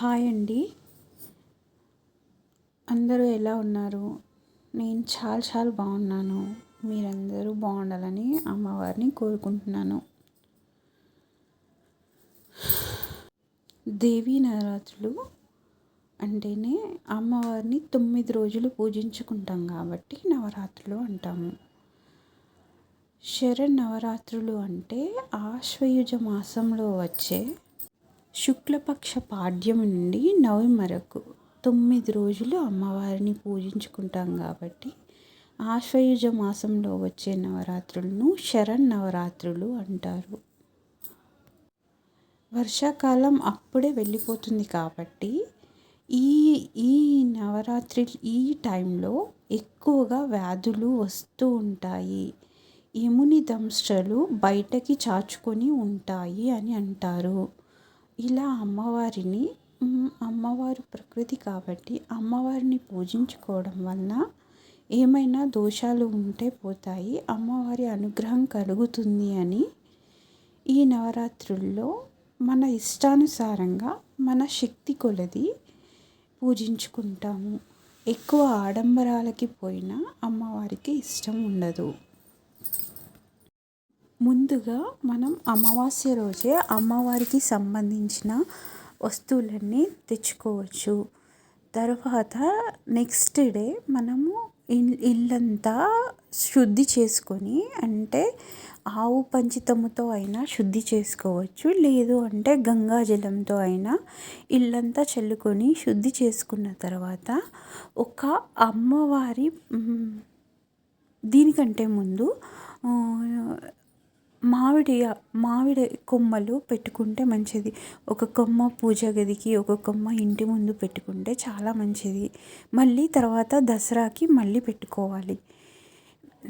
Hi అండి. అందరూ ఎలా ఉన్నారు? నేను చాలా చాలా బాగున్నాను. మీరందరూ బాగుండాలని అమ్మవారిని కోరుకుంటున్నాను. దేవీ నవరాత్రులు అంటేనే అమ్మవారిని తొమ్మిది రోజులు పూజించుకుంటాం కాబట్టి నవరాత్రులు అంటాము. శరణ్ నవరాత్రులు అంటే ఆశ్వయుజ మాసంలో వచ్చే శుక్లపక్ష పాడ్యం నుండి నవమి వరకు తొమ్మిది రోజులు అమ్మవారిని పూజించుకుంటాం కాబట్టి ఆశ్వయుజ మాసంలో వచ్చే నవరాత్రులను శరణ్ నవరాత్రులు అంటారు. వర్షాకాలం అప్పుడే వెళ్ళిపోతుంది కాబట్టి ఈ ఈ నవరాత్రి ఈ టైంలో ఎక్కువగా వ్యాధులు వస్తూ ఉంటాయి. యముని దంశలు బయటకి చాచుకొని ఉంటాయి అని అంటారు. ఇలా అమ్మవారిని అమ్మవారు ప్రకృతి కాబట్టి అమ్మవారిని పూజించుకోవడం వలన ఏమైనా దోషాలు ఉంటే పోతాయి అమ్మవారి అనుగ్రహం కలుగుతుంది అని ఈ నవరాత్రుల్లో మన ఇష్టానుసారంగా మన శక్తి కొలది పూజించుకుంటాము. ఎక్కువ ఆడంబరాలకి పోయినా అమ్మవారికి ఇష్టం ఉండదు. ముందుగా మనం అమావాస్య రోజే అమ్మవారికి సంబంధించిన వస్తువులన్నీ తెచ్చుకోవచ్చు. తర్వాత నెక్స్ట్ డే మనము ఇల్లంతా శుద్ధి చేసుకొని అంటే ఆవు పంచితముతో అయినా శుద్ధి చేసుకోవచ్చు లేదు అంటే గంగాజలంతో అయినా ఇల్లంతా చల్లుకొని శుద్ధి చేసుకున్న తర్వాత ఒక అమ్మవారి దీనికంటే ముందు మామిడి మామిడి కొమ్మలు పెట్టుకుంటే మంచిది. ఒక కొమ్మ పూజ గదికి ఒక కొమ్మ ఇంటి ముందు పెట్టుకుంటే చాలా మంచిది. మళ్ళీ తర్వాత దసరాకి మళ్ళీ పెట్టుకోవాలి.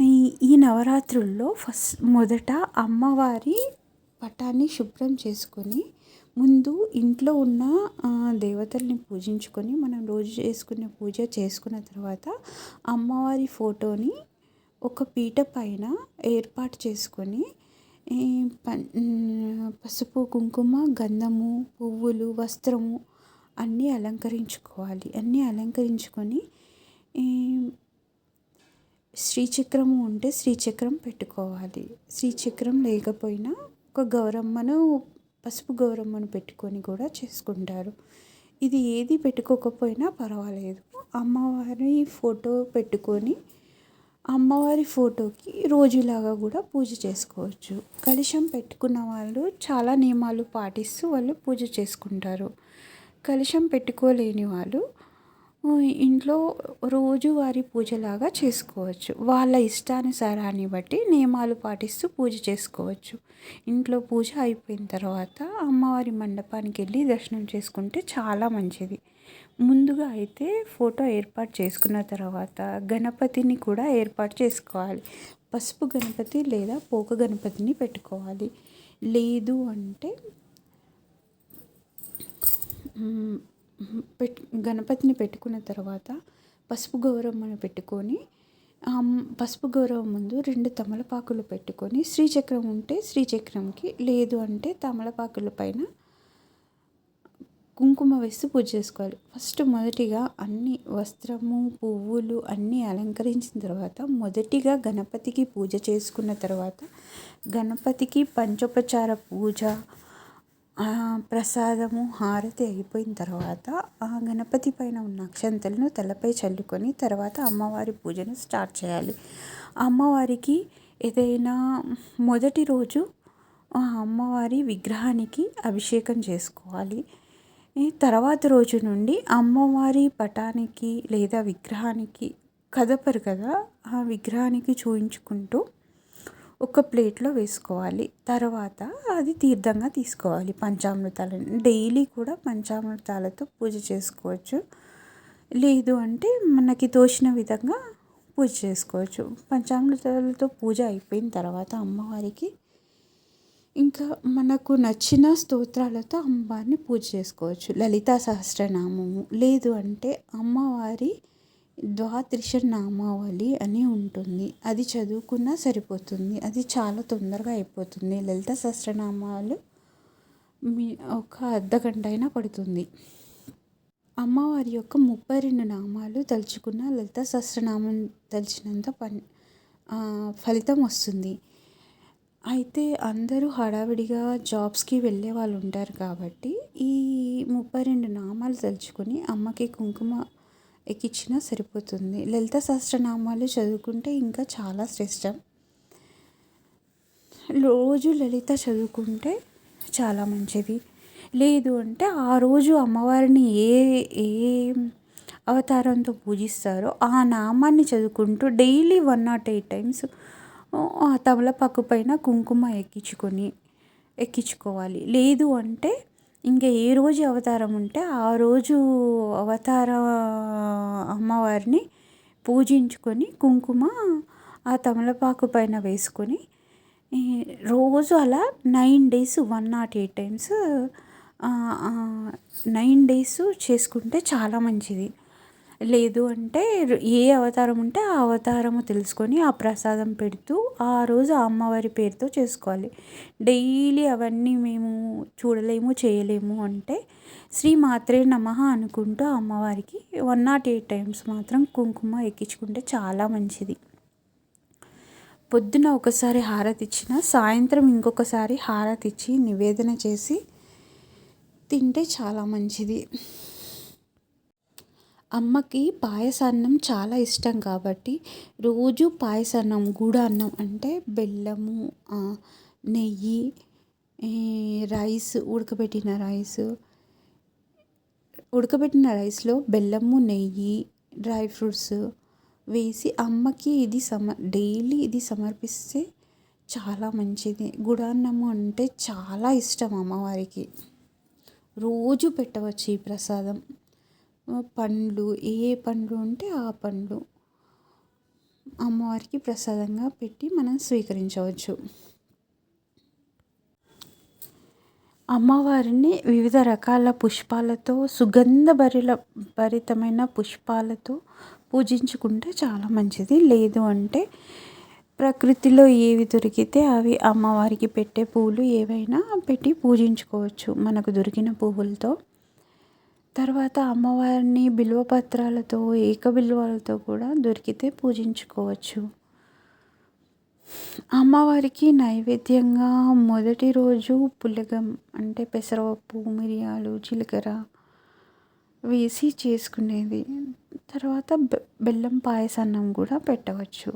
ఈ ఈ నవరాత్రుల్లో ఫస్ట్ మొదట అమ్మవారి పటాన్ని శుభ్రం చేసుకొని ముందు ఇంట్లో ఉన్న దేవతల్ని పూజించుకొని మనం రోజు చేసుకునే పూజ చేసుకున్న తర్వాత అమ్మవారి ఫోటోని ఒక పీట పైన ఏర్పాటు చేసుకొని పసుపు కుంకుమ గంధము పువ్వులు వస్త్రము అన్నీ అలంకరించుకోవాలి. అన్నీ అలంకరించుకొని శ్రీచక్రము ఉంటే శ్రీచక్రం పెట్టుకోవాలి. శ్రీచక్రం లేకపోయినా ఒక గౌరమ్మను పసుపు గౌరమ్మను పెట్టుకొని కూడా చేసుకుంటారు. ఇది ఏది పెట్టుకోకపోయినా పర్వాలేదు. అమ్మవారి ఫోటో పెట్టుకొని అమ్మవారి ఫోటోకి రోజులాగా కూడా పూజ చేసుకోవచ్చు. కలశం పెట్టుకున్న వాళ్ళు చాలా నియమాలు పాటిస్తూ వాళ్ళు పూజ చేసుకుంటారు. కలశం పెట్టుకోలేని వాళ్ళు ఇంట్లో రోజువారి పూజలాగా చేసుకోవచ్చు. వాళ్ళ ఇష్టానుసారాన్ని బట్టి నియమాలు పాటిస్తూ పూజ చేసుకోవచ్చు. ఇంట్లో పూజ అయిపోయిన తర్వాత అమ్మవారి మండపానికి వెళ్ళి దర్శనం చేసుకుంటే చాలా మంచిది. ముందుగా అయితే ఫోటో ఏర్పాటు చేసుకున్న తర్వాత గణపతిని కూడా ఏర్పాటు చేసుకోవాలి. పసుపు గణపతి లేదా పోక గణపతిని పెట్టుకోవాలి. లేదు అంటే పెట్ గణపతిని పెట్టుకున్న తర్వాత పసుపు గౌరమ్మను పెట్టుకొని పసుపు గౌరవం ముందు రెండు తమలపాకులు పెట్టుకొని శ్రీచక్రం ఉంటే శ్రీచక్రంకి లేదు అంటే తమలపాకుల పైన కుంకుమ వేసి పూజ చేసుకోవాలి. ఫస్ట్ మొదటిగా అన్ని వస్త్రము పువ్వులు అన్నీ అలంకరించిన తర్వాత మొదటిగా గణపతికి పూజ చేసుకున్న తర్వాత గణపతికి పంచోపచార పూజ ప్రసాదము హారతి అయిపోయిన తర్వాత ఆ గణపతి పైన ఉన్న అక్షంతలను తలపై చల్లుకొని తర్వాత అమ్మవారి పూజను స్టార్ట్ చేయాలి. అమ్మవారికి ఏదైనా మొదటి రోజు ఆ అమ్మవారి విగ్రహానికి అభిషేకం చేసుకోవాలి. తర్వాత రోజు నుండి అమ్మవారి పటానికి లేదా విగ్రహానికి కదపరు కదా ఆ విగ్రహానికి చూయించుకుంటూ ఒక ప్లేట్లో వేసుకోవాలి. తర్వాత అది తీర్థంగా తీసుకోవాలి. పంచామృతాలను డైలీ కూడా పంచామృతాలతో పూజ చేసుకోవచ్చు. లేదు అంటే మనకి తోచిన విధంగా పూజ చేసుకోవచ్చు. పంచామృతాలతో పూజ అయిపోయిన తర్వాత అమ్మవారికి ఇంకా మనకు నచ్చిన స్తోత్రాలతో అమ్మవారిని పూజ చేసుకోవచ్చు. లలితా సహస్రనామము. లేదు అంటే అమ్మవారి ద్వాత్రిష నామావళి అని ఉంటుంది. అది చదువుకున్నా సరిపోతుంది. అది చాలా తొందరగా అయిపోతుంది. లలిత సహస్రనామాలు మీ ఒక అర్ధ గంట అయినా పడుతుంది. అమ్మవారి యొక్క ముప్పై రెండు నామాలు తలుచుకున్న లలిత సహస్రనామం తలిచినంత పని ఫలితం వస్తుంది. అయితే అందరూ హడావిడిగా జాబ్స్కి వెళ్ళే వాళ్ళు ఉంటారు కాబట్టి ఈ ముప్పై రెండు నామాలు తలుచుకొని అమ్మకి కుంకుమ ఎక్కిచ్చినా సరిపోతుంది. లలిత సహస్రనామాలు చదువుకుంటే ఇంకా చాలా శ్రేష్టం. రోజు లలిత చదువుకుంటే చాలా మంచిది. లేదు అంటే ఆ రోజు అమ్మవారిని ఏ ఏ అవతారంతో పూజిస్తారో ఆ నామాన్ని చదువుకుంటూ daily one not eight times ఆ తమలపాకు పైన కుంకుమ ఎక్కించుకొని ఎక్కించుకోవాలి. లేదు అంటే ఇంకా ఏ రోజు అవతారం ఉంటే ఆ రోజు అవతార అమ్మవారిని పూజించుకొని కుంకుమ ఆ తమలపాకు పైన వేసుకొని రోజు అలా nine days one not eight times nine days చేసుకుంటే చాలా మంచిది. లేదు అంటే ఏ అవతారం ఉంటే ఆ అవతారము తెలుసుకొని ఆ ప్రసాదం పెడుతూ ఆ రోజు అమ్మవారి పేరుతో చేసుకోవాలి. డైలీ అవన్నీ మేము చూడలేము చేయలేము అంటే శ్రీ మాత్రే నమ అనుకుంటూ అమ్మవారికి వన్ నాట్ ఎయిట్ టైమ్స్ మాత్రం కుంకుమ ఎక్కించుకుంటే చాలా మంచిది. పొద్దున ఒకసారి హారతి ఇచ్చిన సాయంత్రం ఇంకొకసారి హారతి ఇచ్చి నివేదన చేసి తింటే చాలా మంచిది. అమ్మకి పాయసాన్నం చాలా ఇష్టం కాబట్టి రోజు పాయసాన్నం గూడాన్నం అంటే బెల్లము నెయ్యి రైస్ ఉడకబెట్టిన రైస్. ఉడకబెట్టిన రైస్లో బెల్లము నెయ్యి డ్రై ఫ్రూట్స్ వేసి అమ్మకి ఇది సమ డైలీ ఇది సమర్పిస్తే చాలా మంచిది. గుడాన్నము అంటే చాలా ఇష్టం అమ్మవారికి. రోజు పెట్టవచ్చు ఈ ప్రసాదం. పండ్లు ఏ పండ్లు ఉంటే ఆ పండ్లు అమ్మవారికి ప్రసాదంగా పెట్టి మనం స్వీకరించవచ్చు. అమ్మవారిని వివిధ రకాల పుష్పాలతో సుగంధ భరిల భరితమైన పుష్పాలతో పూజించుకుంటే చాలా మంచిది. లేదు అంటే ప్రకృతిలో ఏవి దొరికితే అవి అమ్మవారికి పెట్టే పూలు ఏవైనా పెట్టి పూజించుకోవచ్చు. మనకు దొరికిన పువ్వులతో తర్వాత అమ్మవారిని బిల్వపత్రాలతో ఏకబిల్వాలతో కూడా దొరికితే పూజించుకోవచ్చు. అమ్మవారికి నైవేద్యంగా మొదటి రోజు పులగం అంటే పెసరపప్పు మిరియాలు జీలకర్ర వేసి చేసుకునేది. తర్వాత బెల్లం పాయసాన్నం కూడా పెట్టవచ్చు.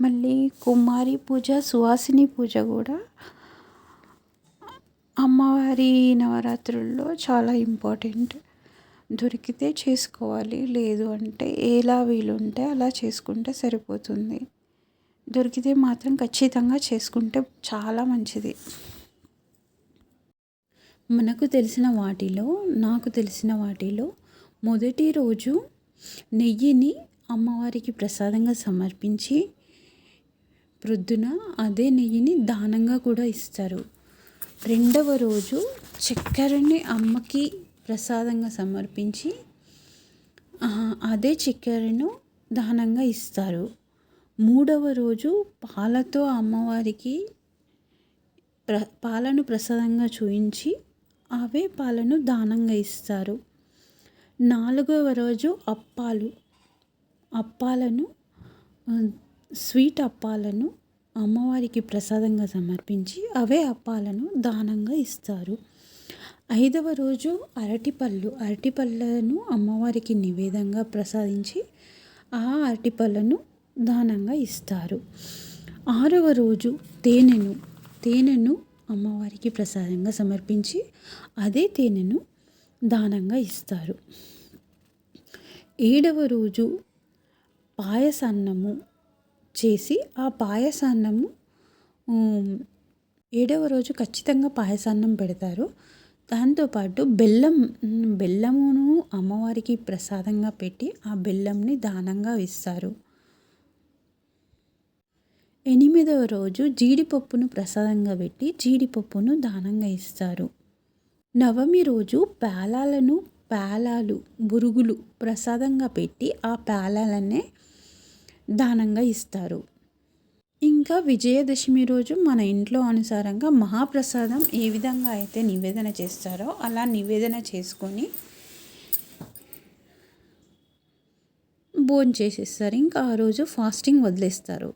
మళ్ళీ కుమారి పూజ సువాసిని పూజ కూడా అమ్మవారి నవరాత్రుల్లో చాలా ఇంపార్టెంట్. దొరికితే చేసుకోవాలి. లేదు అంటే ఎలా వీలుంటే అలా చేసుకుంటే సరిపోతుంది. దొరికితే మాత్రం ఖచ్చితంగా చేసుకుంటే చాలా మంచిది. మనకు తెలిసిన వాటిలో నాకు తెలిసిన వాటిలో మొదటి రోజు నెయ్యిని అమ్మవారికి ప్రసాదంగా సమర్పించి ప్రొద్దున అదే నెయ్యిని దానంగా కూడా ఇస్తారు. రెండవ రోజు చక్కెరని అమ్మకి ప్రసాదంగా సమర్పించి అదే చక్కెరను దానంగా ఇస్తారు. మూడవ రోజు పాలతో అమ్మవారికి ప్ర పాలను ప్రసాదంగా చూయించి అవే పాలను దానంగా ఇస్తారు. నాలుగవ రోజు అప్పాలు అప్పాలను స్వీట్ అప్పాలను అమ్మవారికి ప్రసాదంగా సమర్పించి అవే అప్పాలను దానంగా ఇస్తారు. ఐదవ రోజు అరటిపళ్ళు. అరటిపళ్ళను అమ్మవారికి నివేదంగా ప్రసాదించి ఆ అరటిపళ్ళను దానంగా ఇస్తారు. ఆరవ రోజు తేనెను తేనెను అమ్మవారికి ప్రసాదంగా సమర్పించి అదే తేనెను దానంగా ఇస్తారు. ఏడవ రోజు పాయసాన్నము చేసి ఆ పాయసాన్నము ఏడవ రోజు ఖచ్చితంగా పాయసాన్నం పెడతారు. దాంతోపాటు బెల్లం బెల్లమును అమ్మవారికి ప్రసాదంగా పెట్టి ఆ బెల్లంని దానంగా ఇస్తారు ఎనిమిదవ రోజు జీడిపప్పును ప్రసాదంగా పెట్టి జీడిపప్పును దానంగా ఇస్తారు. నవమి రోజు పేలాలను పేలాలు బురుగులు ప్రసాదంగా పెట్టి ఆ పేలాలనే దానంగా ఇస్తారు. ఇంకా విజయదశమి రోజు మన ఇంట్లో అనుసారంగా మహాప్రసాదం ఏ విధంగా అయితే నివేదన చేస్తారో అలా నివేదన చేసుకొని భోజనం చేసేస్తారు. ఇంకా ఆ రోజు ఫాస్టింగ్ వదిలేస్తారు.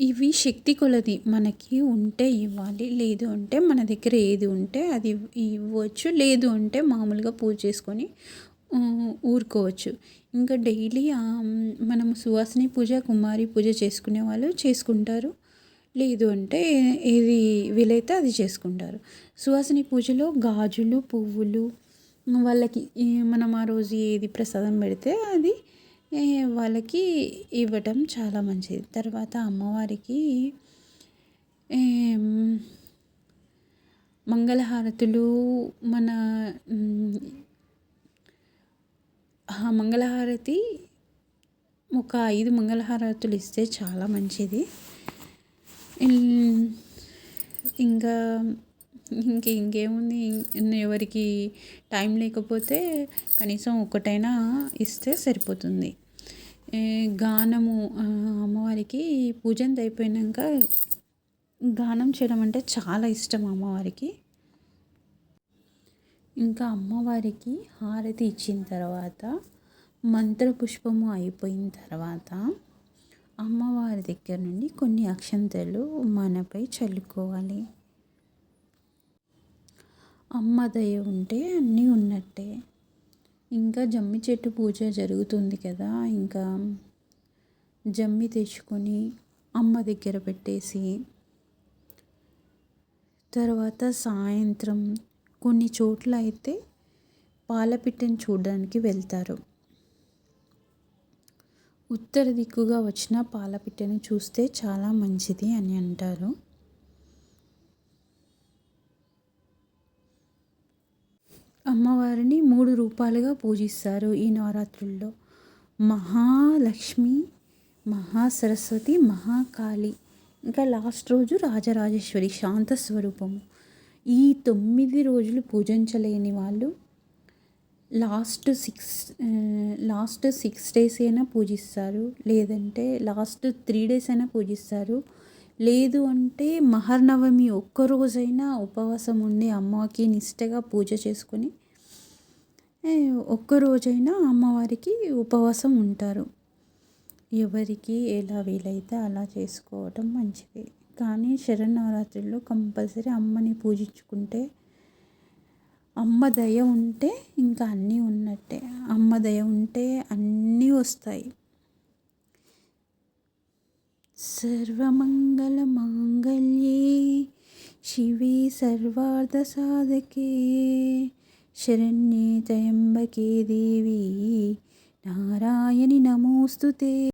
ఇవి శక్తి కొలది. మనకి ఉంటే ఇవ్వాలి లేదు అంటే మన దగ్గర ఏది ఉంటే అది ఇవ్వచ్చు లేదు అంటే మామూలుగా పూజ చేసుకొని ఊరుకోవచ్చు. ఇంకా డైలీ మనం సువాసిని పూజ కుమారి పూజ చేసుకునే వాళ్ళు చేసుకుంటారు. లేదు అంటే ఏది వీలైతే అది చేసుకుంటారు. సువాసిని పూజలో గాజులు పువ్వులు వాళ్ళకి మనం ఆ రోజు ఏది ప్రసాదం పెడితే అది వాళ్ళకి ఇవ్వటం చాలా మంచిది. తర్వాత అమ్మవారికి మంగళహారతులు మన ఆ మంగళహారతి ఒక ఐదు మంగళహారతులు ఇస్తే చాలా మంచిది. ఇంకా ఇంక ఇంకేముంది? ఎవరికి టైం లేకపోతే కనీసం ఒకటైనా ఇస్తే సరిపోతుంది. గానము అమ్మవారికి పూజంత అయిపోయినాక గానం చేయడం అంటే చాలా ఇష్టం అమ్మవారికి. ఇంకా అమ్మవారికి హారతి ఇచ్చిన తర్వాత మంత్రపుష్పము అయిపోయిన తర్వాత అమ్మవారి దగ్గర నుండి కొన్ని అక్షంతలు మనపై చల్లుకోవాలి. అమ్మ దయ ఉంటే అన్నీ ఉన్నట్టే. ఇంకా జమ్మి చెట్టు పూజ జరుగుతుంది కదా ఇంకా జమ్మి తెచ్చుకొని అమ్మ దగ్గర పెట్టేసి తర్వాత సాయంత్రం కొన్ని చోట్ల అయితే పాలపిట్టను చూడడానికి వెళ్తారు. ఉత్తర దిక్కుగా వచ్చిన పాలపిట్టని చూస్తే చాలా మంచిది అని అంటారు. అమ్మవారిని మూడు రూపాలుగా పూజిస్తారు ఈ నవరాత్రుల్లో. మహాలక్ష్మి మహాసరస్వతి మహాకాళి. ఇంకా లాస్ట్ రోజు రాజరాజేశ్వరి శాంత స్వరూపము. ఈ తొమ్మిది రోజులు పూజించలేని వాళ్ళు last six last six days అయినా పూజిస్తారు. లేదంటే లాస్ట్ త్రీ డేస్ అయినా పూజిస్తారు. లేదు అంటే మహర్నవమి ఒక్క రోజైనా ఉపవాసం ఉండి అమ్మకి నిష్టగా పూజ చేసుకొని ఒక్కరోజైనా ఒక్క రోజైనా అమ్మవారికి ఉపవాసం ఉంటారు. ఎవరికి ఎలా వీలైతే అలా చేసుకోవటం మంచిది. కానీ శరన్నవరాత్రుల్లో కంపల్సరీ అమ్మని పూజించుకుంటే అమ్మ దయ ఉంటే ఇంకా అన్నీ ఉన్నట్టే. అమ్మ దయ ఉంటే అన్నీ వస్తాయి. సర్వమంగళమాంగళ్యే శివే సర్వార్థసాధకే శరణ్యే త్రయంబకే దేవి నారాయణి నమోస్తుతే.